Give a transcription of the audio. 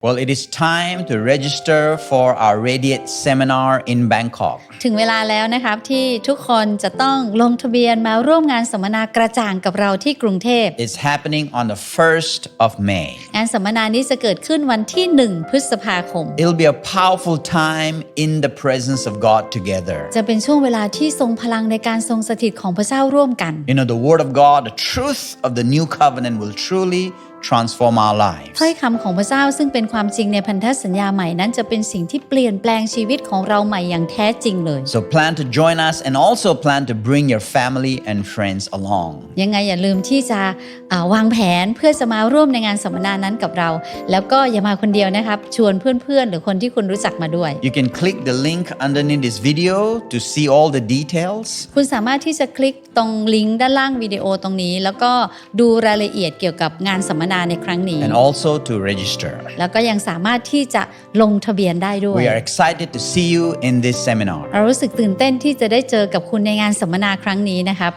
Well, it is time to register for our Radiate seminar in Bangkok. ถึงเวลาแล้วนะครับที่ทุกคนจะต้องลงทะเบียนมาร่วมงานสัมมนากระจ่างกับเราที่กรุงเทพ It's happening on the 1st of May. งานสัมมนานี้จะเกิดขึ้นวันที่ 1 พฤษภาคม It'll be a powerful time in the presence of God together. จะเป็นช่วงเวลาที่ทรงพลังในการทรงสถิตของพระเจ้าร่วมกัน You know, the Word of God, the truth of the new covenant will truly transform our lives. ถ้อยคำของพระเจ้าซึ่งเป็น ความจริงในพันธสัญญาใหม่นั้นจะเป็นสิ่งที่เปลี่ยนแปลงชีวิตของเราใหม่อย่างแท้จริงเลย So plan to join us and also plan to bring your family and friends along. ยังไงอย่าลืมที่จะอ่าวางแผนเพื่อจะมาร่วมในงานสัมมนานั้นกับเรา แล้วก็อย่ามาคนเดียวนะครับ ชวนเพื่อนๆ หรือคนที่คุณรู้จักมาด้วย You can click the link underneath this video to see all the details. คุณสามารถที่จะคลิกตรงลิงก์ด้านล่างวิดีโอตรงนี้ แล้วก็ดูรายละเอียดเกี่ยวกับงานสัมมนาในครั้งนี้ and also to register. แล้วก็ยังสามารถที่จะลงทะเบียนได้ด้วย We are excited to see you in this seminar. เรารู้สึกตื่นเต้นที่จะได้เจอกับคุณในงานสัมมนาครั้งนี้นะครับ